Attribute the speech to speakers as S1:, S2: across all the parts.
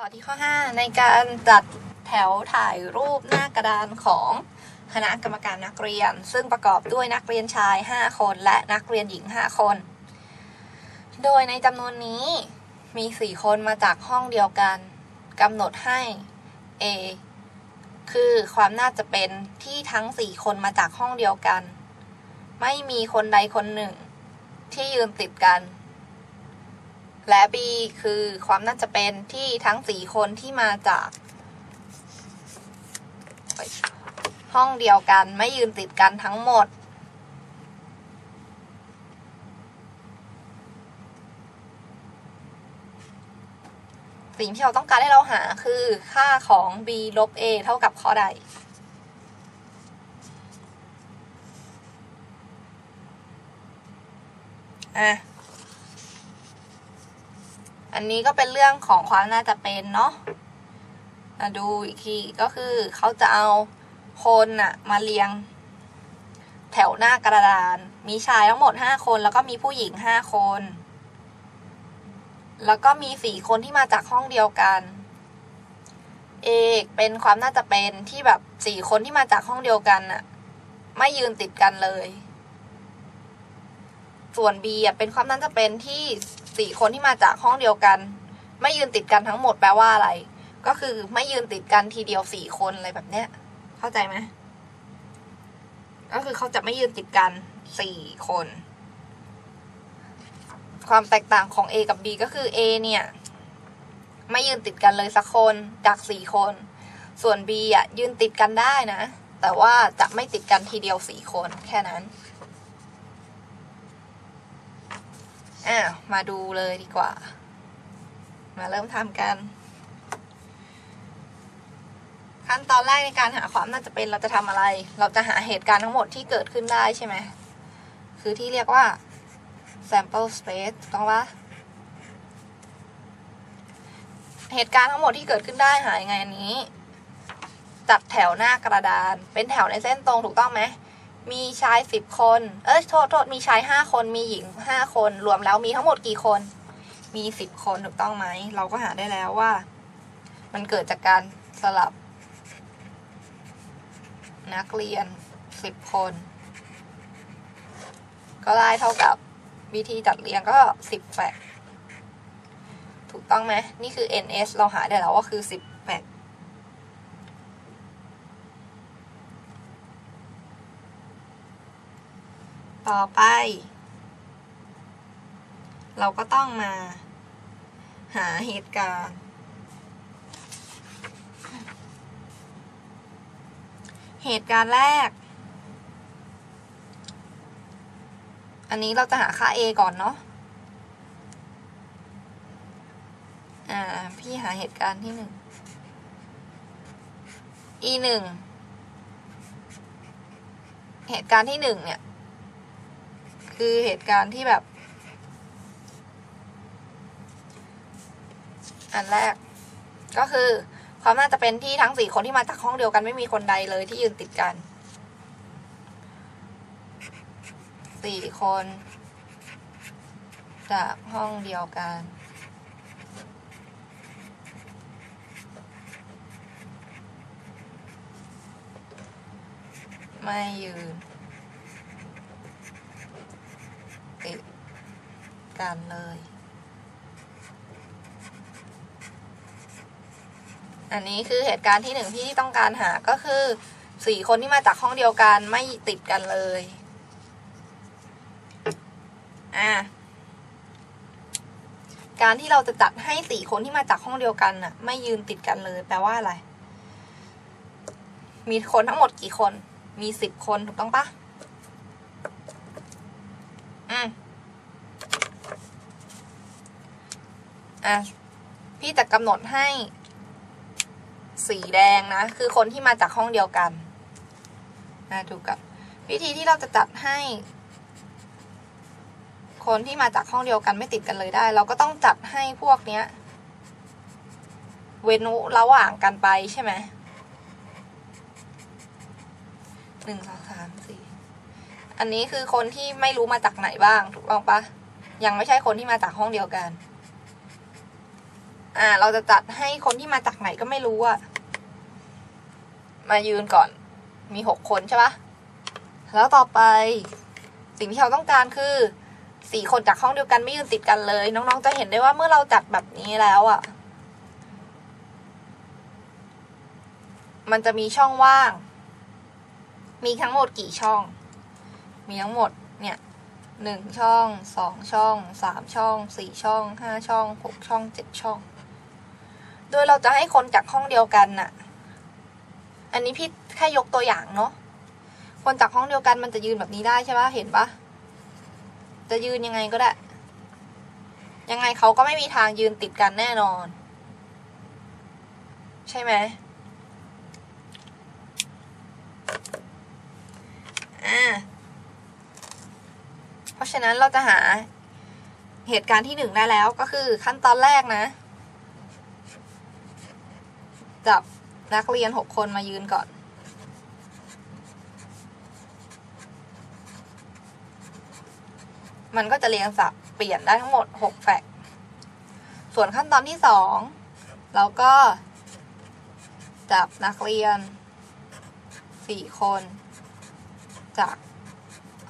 S1: ต่อที่ข้อ 5 ในการจัดแถวถ่ายรูปหน้ากระดานของคณะกรรมการนักเรียน ซึ่งประกอบด้วยนักเรียนชาย 5 คนและนักเรียนหญิง 5 คน โดยในจำนวนนี้มี 4 คนมาจากห้องเดียวกันกำหนดให้ A คือความน่าจะเป็นที่ทั้ง 4 คนมาจากห้องเดียวกัน ไม่มีคนใดคนหนึ่ง ที่ยืนติดกัน และ B คือความน่าจะเป็นที่ทั้งสี่คนที่มาจาก ห้องเดียวกันไม่ยืนติดกันทั้งหมด สิ่งที่เราต้องการให้เราหาคือค่าของ b ลบ a เท่ากับข้อใดอะ อันนี้ก็เป็นเรื่องของความน่าจะเป็นเนาะมาดูอีกทีก็คือเขาจะเอาคนอะมาเรียง แถวหน้ากระดาน มีชายทั้งหมดห้าคน แล้วก็มีผู้หญิงห้าคน แล้วก็มีสี่คนที่มาจากห้องเดียวกัน เอกเป็นความน่าจะเป็นที่แบบสี่คนที่มาจากห้องเดียวกันอะไม่ยืนติดกันเลย ส่วน B อะเป็นความน่าจะเป็นที่ สี่คนที่มาจากห้องเดียวกัน ไม่ยืนติดกันทั้งหมดแปลว่าอะไร ก็คือไม่ยืนติดกันทีเดียวสี่คนอะไรแบบเนี้ย เข้าใจไหมก็คือเขาจะไม่ยืนติดกันสี่คน ความแตกต่างของ A กับ B ก็คือ A เนี่ย ไม่ยืนติดกันเลยสักคนจากสี่คน ส่วน B อะยืนติดกันได้นะ แต่ว่าจะไม่ติดกันทีเดียวสี่คนแค่นั้น อะมาดูเลยดีกว่า มาเริ่มทำกัน ขั้นตอนแรกในการหาความน่าจะเป็นเราจะทำอะไร เราจะหาเหตุการณ์ทั้งหมดที่เกิดขึ้นได้ใช่ไหม คือที่เรียกว่า sample space ต้องปะเหตุการณ์ทั้งหมดที่เกิดขึ้นได้หายังไงอันนี้ จัดแถวหน้ากระดาน เป็นแถวในเส้นตรงถูกต้องไหม มีชายสิบคน เอ้ยโทษโทษมีชายห้าคน มีหญิงห้าคน รวมแล้วมีทั้งหมดกี่คน มีสิบคนถูกต้องไหม เราก็หาได้แล้วว่า มันเกิดจากการสลับ นักเรียนสิบคน ก็ได้เท่ากับวิธีจัดเรียงก็สิบแปดถูกต้องไหม นี่คือ ns เราหาได้แล้วว่าคือสิบแปด ต่อไป เราก็ต้องมา หาเหตุการณ์ เหตุการณ์แรก อันนี้เราจะหาค่า a ก่อนเนาะอ่า พี่หาเหตุการณ์ที่หนึ่ง e หนึ่งเหตุการณ์ที่หนึ่งเนี่ย คือเหตุการณ์ที่แบบ อันแรก ก็คือ ความน่าจะเป็นที่ทั้งสี่คนที่มาจากห้องเดียวกันไม่มีคนใดเลยที่ยืนติดกันสี่คน จากห้องเดียวกันไม่ยืน ติด กันเลย อันนี้คือเหตุการณ์ที่หนึ่งที่ต้องการหาก็คือสี่คนที่มาจากห้องเดียวกันไม่ติดกันเลย อะการที่เราจะจัดให้สี่คนที่มาจากห้องเดียวกันน่ะ ไม่ยืนติดกันเลย แปลว่าอะไร มีคนทั้งหมดกี่คน มีสิบคนถูกต้องปะอืม อะพี่จะกำหนดให้ สีแดงนะ คือคนที่มาจากห้องเดียวกันนะถูกกับ วิธีที่เราจะจัดให้ คนที่มาจากห้องเดียวกันไม่ติดกันเลยได้ เราก็ต้องจัดให้พวกเนี้ย เว้นระหว่างกันไปใช่ไหมหนึ่งสองสามสี่อันนี้คือคนที่ไม่รู้มาจากไหนบ้างถูกต้องปะยังไม่ใช่คนที่มาจากห้องเดียวกัน อ่า เราจะจัดให้คนที่มาจากไหนก็ไม่รู้อะมายืนก่อน มีหกคนใช่ปะแล้วต่อไป สิ่งที่เราต้องการคือสี่คนจากห้องเดียวกันไม่ยืนติดกันเลย น้องๆจะเห็นได้ว่าเมื่อเราจัดแบบนี้แล้วอะมันจะมีช่องว่าง มีทั้งหมดกี่ช่อง มีทั้งหมดเนี่ยหนึ่งช่องสองช่องสามช่องสี่ช่องห้าช่องหกช่องเจ็ดช่อง โดยเราจะให้คนจากห้องเดียวกันน่ะ อันนี้พี่แค่ยกตัวอย่างเนาะ คนจากห้องเดียวกันมันจะยืนแบบนี้ได้ใช่ปะเห็นปะจะยืนยังไงก็ได้ ยังไงเขาก็ไม่มีทางยืนติดกันแน่นอน ใช่ไหมอ่า เพราะฉะนั้นเราจะหาเหตุการณ์ที่หนึ่งได้แล้วก็คือขั้นตอนแรกนะ จับนักเรียนหกคนมายืนก่อน มันก็จะเรียงสับเปลี่ยนได้ทั้งหมดหกแฟกส่วนขั้นตอนที่สองเราก็จับนักเรียนสี่คน จาก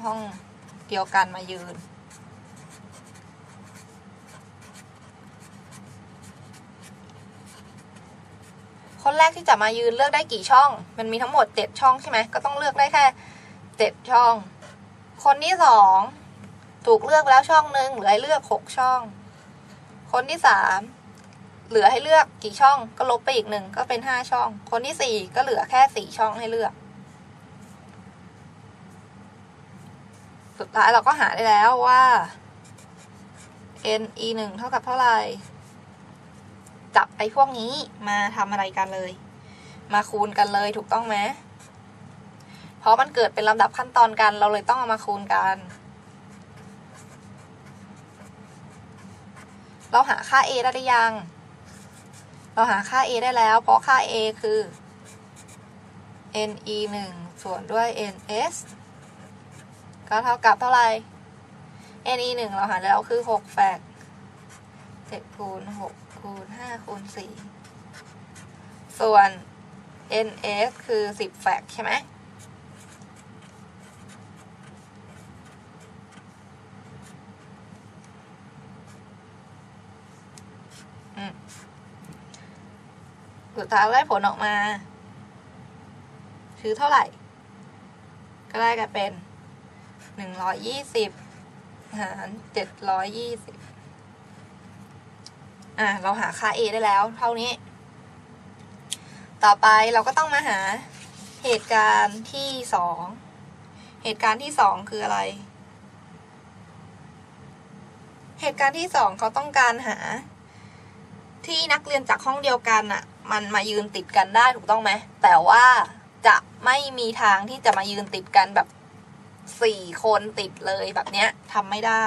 S1: ห้องเดียวกันมายืน คนแรกที่จะมายืนเลือกได้กี่ช่อง มันมีทั้งหมดเจ็ดช่องใช่ไหมก็ต้องเลือกได้แค่เจ็ดช่อง คนที่สองถูกเลือกแล้วช่องหนึ่งเหลือให้เลือกหกช่อง คนที่สามเหลือให้เลือกกี่ช่องก็ลบไปอีกหนึ่งก็เป็นห้าช่อง คนที่สี่ก็เหลือแค่สี่ช่องให้เลือก สุดท้ายเราก็หาได้แล้วว่า n e หนึ่งเท่ากับเท่าไหร่ จับไอ้พวกนี้มาทำอะไรกันเลย มาคูณกันเลยถูกต้องไหมเพราะมันเกิดเป็นลำดับขั้นตอนกัน เราเลยต้องเอามาคูณกัน เราหาค่า a ได้หรือยัง เราหาค่า a ได้แล้ว เพราะค่า a คือ n e หนึ่งส่วนด้วย n s ก็เท่ากับเท่าไหร่ n e หนึ่งเราหาแล้วคือหกแฟกเจ็ดคูณหก คูณห้าคูณสี่ส่วน n s คือสิบแฟกใช่ไหมอืมสุดท้ายได้ผลออกมา คือเท่าไหร่ ก็ได้กันเป็นหนึ่งร้อยยี่สิบหารเจ็ดร้อยยี่สิบ อะเราหาค่า a ได้แล้ว เท่านี้ ต่อไปเราก็ต้องมาหาเหตุการณ์ที่สองเหตุการณ์ที่สองคืออะไร เหตุการณ์ที่สองเขาต้องการหา ที่นักเรียนจากห้องเดียวกันอะมันมายืนติดกันได้ถูกต้องไหมแต่ว่าจะไม่มีทางที่จะมายืนติดกันแบบสี่คนติดเลยแบบเนี้ยทำไม่ได้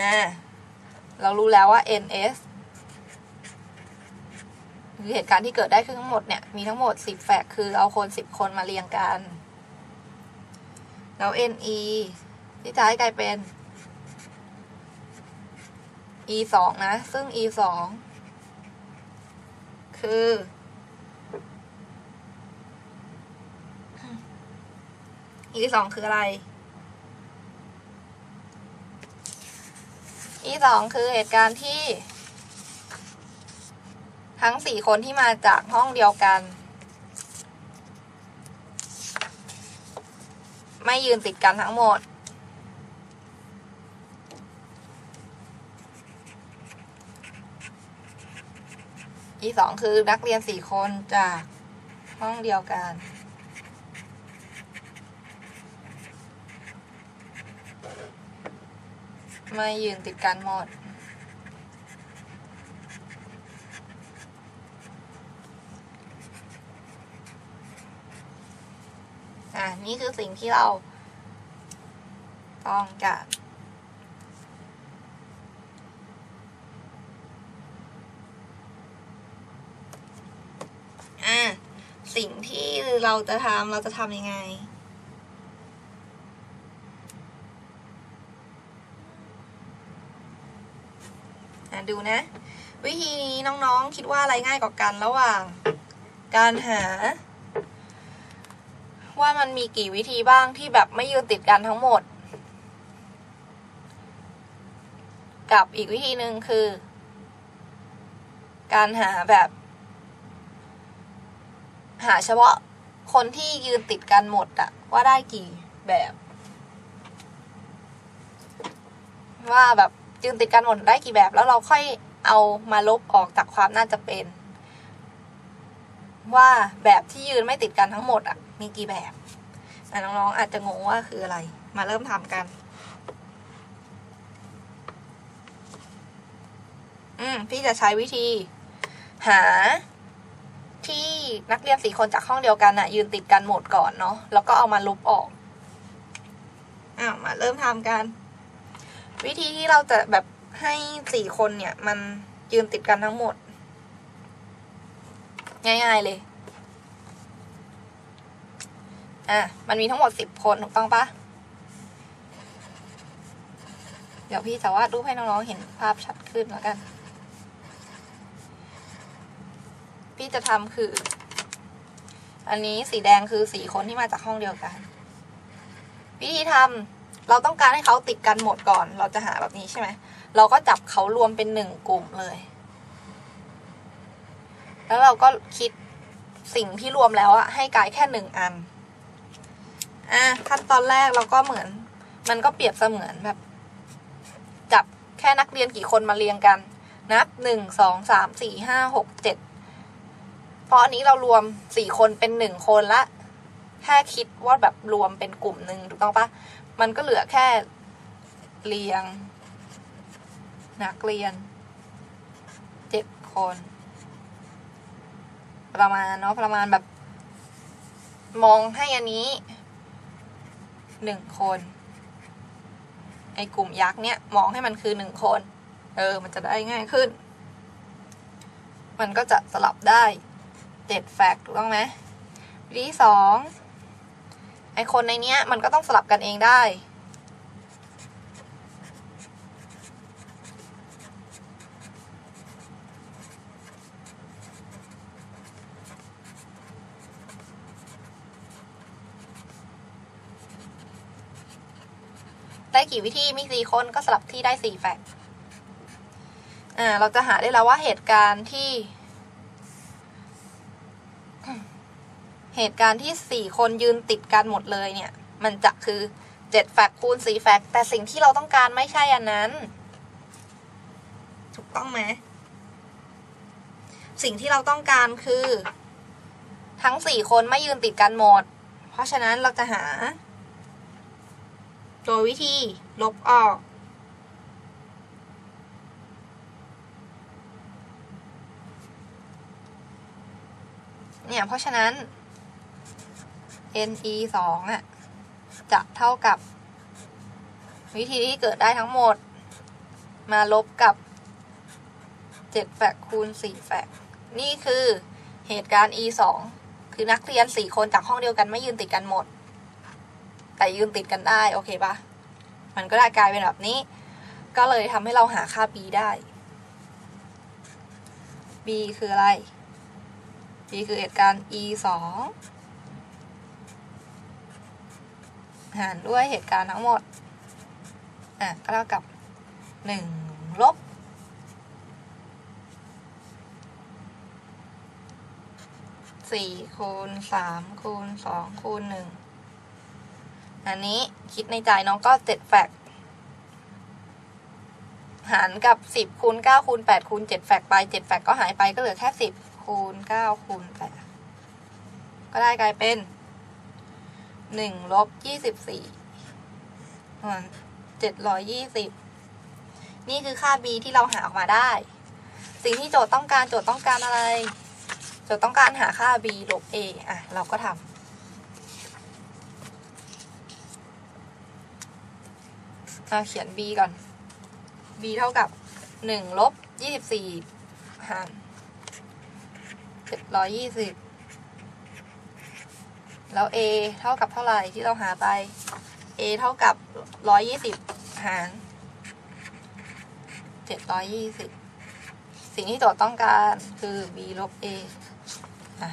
S1: อ่าเรารู้แล้วว่า ns คือเหตุการณ์ที่เกิดได้คือทั้งหมดเนี่ย มีทั้งหมดสิบแฟกคือเอาคนสิบคนมาเรียงกัน แล้ว ne ที่จะให้กลายเป็น e สองนะ ซึ่ง e สองคือ e สองคืออะไร e สองคือเหตุการณ์ที่ ทั้งสี่คนที่มาจากห้องเดียวกัน ไม่ยืนติดกันทั้งหมด e สองคือนักเรียนสี่คนจากห้องเดียวกัน ไม่ยืนติดกันหมด อะ นี่คือสิ่งที่เราต้องการอะสิ่งที่เราจะทำเราจะทำยังไง ดูนะ วิธีนี้น้องๆคิดว่าอะไรง่ายกว่ากันระหว่าง การหา ว่ามันมีกี่วิธีบ้างที่แบบไม่ยืนติดกันทั้งหมด กับอีกวิธีหนึ่งคือ การหาแบบ หาเฉพาะคนที่ยืนติดกันหมดอะว่าได้กี่แบบ ว่าแบบ ยืนติดกันหมดได้กี่แบบ แล้วเราค่อยเอามาลบออกจากความน่าจะเป็น ว่าแบบที่ยืนไม่ติดกันทั้งหมดอะ มีกี่แบบอ่น้องๆอาจจะงงว่าคืออะไร มาเริ่มทำกัน อืมพี่จะใช้วิธี หาที่นักเรียนสี่คนจากห้องเดียวกันอะยืนติดกันหมดก่อนเนาะแล้วก็เอามาลบออกอ้าวมาเริ่มทำกัน วิธีที่เราจะแบบให้สี่คนเนี่ย มันยืนติดกันทั้งหมด ง่ายๆเลย อะ มันมีทั้งหมดสิบคนถูกต้องปะเดี๋ยวพี่จะวาดรูปให้น้องๆเห็นภาพชัดขึ้นแล้วกัน พี่จะทำคือ อันนี้สีแดงคือสี่คนที่มาจากห้องเดียวกัน วิธีทำ เราต้องการให้เขาติดกันหมดก่อน เราจะหาแบบนี้ใช่ไหม เราก็จับเขารวมเป็นหนึ่งกลุ่มเลย แล้วเราก็คิดสิ่งที่รวมแล้วอะให้กลายแค่หนึ่งอัน อะขั้นตอนแรกเราก็เหมือน มันก็เปรียบเสมือนแบบ จับแค่นักเรียนกี่คนมาเรียงกัน นับหนึ่งสองสามสี่ห้าหกเจ็ดเพราะอันนี้เรารวมสี่คนเป็นหนึ่งคนละแค่คิดว่าแบบรวมเป็นกลุ่มหนึ่งถูกต้องปะ มันก็เหลือแค่เรียง นักเรียนเจ็ดคน ประมาณเนาะประมาณแบบ มองให้อันนี้หนึ่งคนไอ้กลุ่มยักษ์เนี่ย มองให้มันคือหนึ่งคน เออ มันจะได้ง่ายขึ้น มันก็จะสลับได้เจ็ดแฟกต์ถูกต้องไหมวิธีสอง ไอคนในเนี้ยมันก็ต้องสลับกันเองได้ ได้กี่วิธีมีสี่คนก็สลับที่ได้สี่แฟกต์อ่าเราจะหาได้แล้วว่าเหตุการณ์ที่ เหตุการณ์ที่สี่คนยืนติดกันหมดเลยเนี่ย มันจะคือเจ็ดแฟกต์คูณสี่แฟกต์แต่สิ่งที่เราต้องการไม่ใช่อันนั้น ถูกต้องไหมสิ่งที่เราต้องการคือ ทั้งสี่คนไม่ยืนติดกันหมด เพราะฉะนั้นเราจะหา โดยวิธีลบออกเนี่ย เพราะฉะนั้น ne สองอะ จะเท่ากับ วิธีที่เกิดได้ทั้งหมด มาลบกับเจ็ดแฟกคูณสี่แฟกนี่คือเหตุการณ์ e สองคือนักเรียนสี่คนจากห้องเดียวกันไม่ยืนติดกันหมด แต่ยืนติดกันได้ โอเคปะมันก็ได้กลายเป็นแบบนี้ ก็เลยทำให้เราหาค่า b ได้ b คืออะไร b คือเหตุการณ์ e สอง หารด้วยเหตุการณ์ทั้งหมด อะก็เท่ากับหนึ่งลบสี่คูณสามคูณสองคูณหนึ่งอันนี้คิดในใจน้องก็เจ็ดแฟกหารกับสิบคูณเก้าคูณแปดคูณเจ็ดแฟกไปเจ็ดแฟกก็หายไปก็เหลือแค่สิบคูณเก้าคูณแปดก็ได้กลายเป็น หนึ่งลบยี่สิบสี่เจ็ดร้อยยี่สิบนี่คือค่า b ที่เราหาออกมาได้ สิ่งที่โจทย์ต้องการโจทย์ต้องการอะไร โจทย์ต้องการหาค่า b ลบ a อะ เราก็ทำเราเขียน b ก่อน b เท่ากับหนึ่งลบยี่สิบสี่หารเจ็ดร้อยยี่สิบ แล้ว a เท่ากับเท่าไหร่ที่เราหาไป a เท่ากับร้อยยี่สิบหารเจ็ดร้อยยี่สิบสิ่งที่โจทย์ต้องการคือ b ลบ a อะ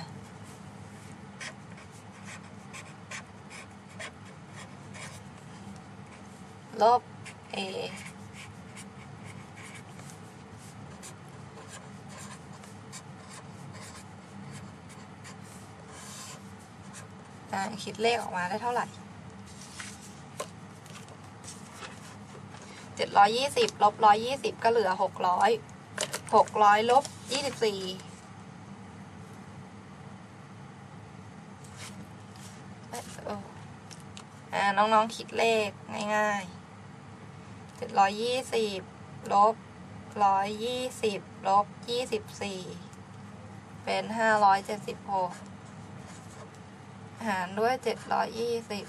S1: ลบ a อะคิดเลขออกมาได้เท่าไหร่เจ็ดร้อยยี่สิบลบร้อยยี่สิบก็เหลือหกร้อยหกร้อยลบยี่สิบสี่น้องๆคิดเลขง่ายๆเจ็ดร้อยยี่สิบลบร้อยยี่สิบลบยี่สิบสี่เป็นห้าร้อยเจ็ดสิบหก หารด้วยเจ็ดร้อยยี่สิบ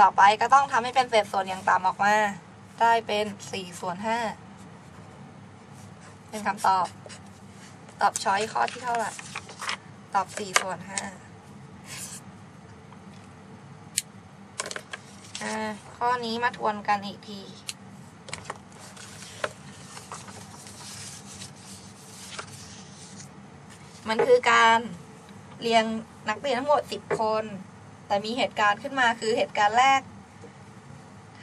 S1: ต่อไปก็ต้องทำให้เป็นเศษส่วนอย่างต่ำออกมา ได้เป็นสี่ส่วนห้าเป็นคำตอบ ตอบช้อยข้อที่เท่าไหร่ตอบสี่ส่วนห้าอ่าข้อนี้มาทวนกันอีกที มันคือการเรียงนักเรียนทั้งหมดสิบคน แต่มีเหตุการณ์ขึ้นมาคือเหตุการณ์แรก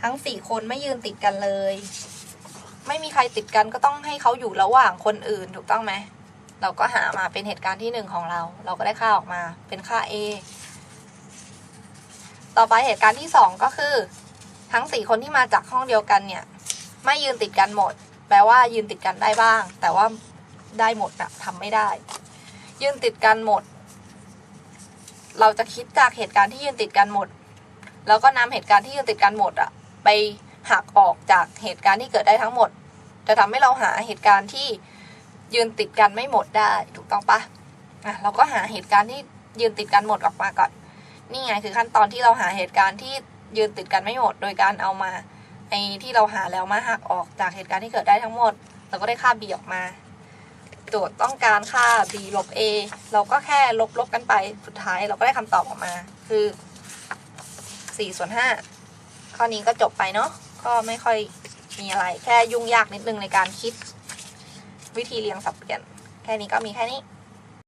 S1: ทั้งสี่คนไม่ยืนติดกันเลย ไม่มีใครติดกันก็ต้องให้เขาอยู่ระหว่างคนอื่นถูกต้องไหมเราก็หามาเป็นเหตุการณ์ที่หนึ่งของเรา เราก็ได้ค่าออกมาเป็นค่า A ต่อไปเหตุการณ์ที่สองก็คือ ทั้งสี่คนที่มาจากห้องเดียวกันเนี่ย ไม่ยืนติดกันหมด แปลว่ายืนติดกันได้บ้าง แต่ว่าได้หมดอะทำไม่ได้ ยืนติดกันหมด เราจะคิดจากเหตุการณ์ที่ยืนติดกันหมด แล้วก็นำเหตุการณ์ที่ยืนติดกันหมดอะไปหักออกจากเหตุการณ์ที่เกิดได้ทั้งหมด จะทำให้เราหาเหตุการณ์ที่ยืนติดกันไม่หมดได้ถูกต้องปะอะเราก็หาเหตุการณ์ที่ยืนติดกันหมดออกมาก่อน นี่ไงคือขั้นตอนที่เราหาเหตุการณ์ที่ยืนติดกันไม่หมด โดยการเอามาไอ้ที่เราหาแล้วมาหักออกจากเหตุการณ์ที่เกิดได้ทั้งหมด เราก็ได้ค่า b ออกมา โจทย์ต้องการค่า b ลบ a เราก็แค่ลบลบกันไป สุดท้ายเราก็ได้คำตอบออกมา คือ4ส่วน5ข้อนี้ก็จบไปเนาะ ก็ไม่ค่อยมีอะไร แค่ยุ่งยากนิดนึงในการคิด วิธีเรียงสับเปลี่ยน แค่นี้ก็มีแค่นี้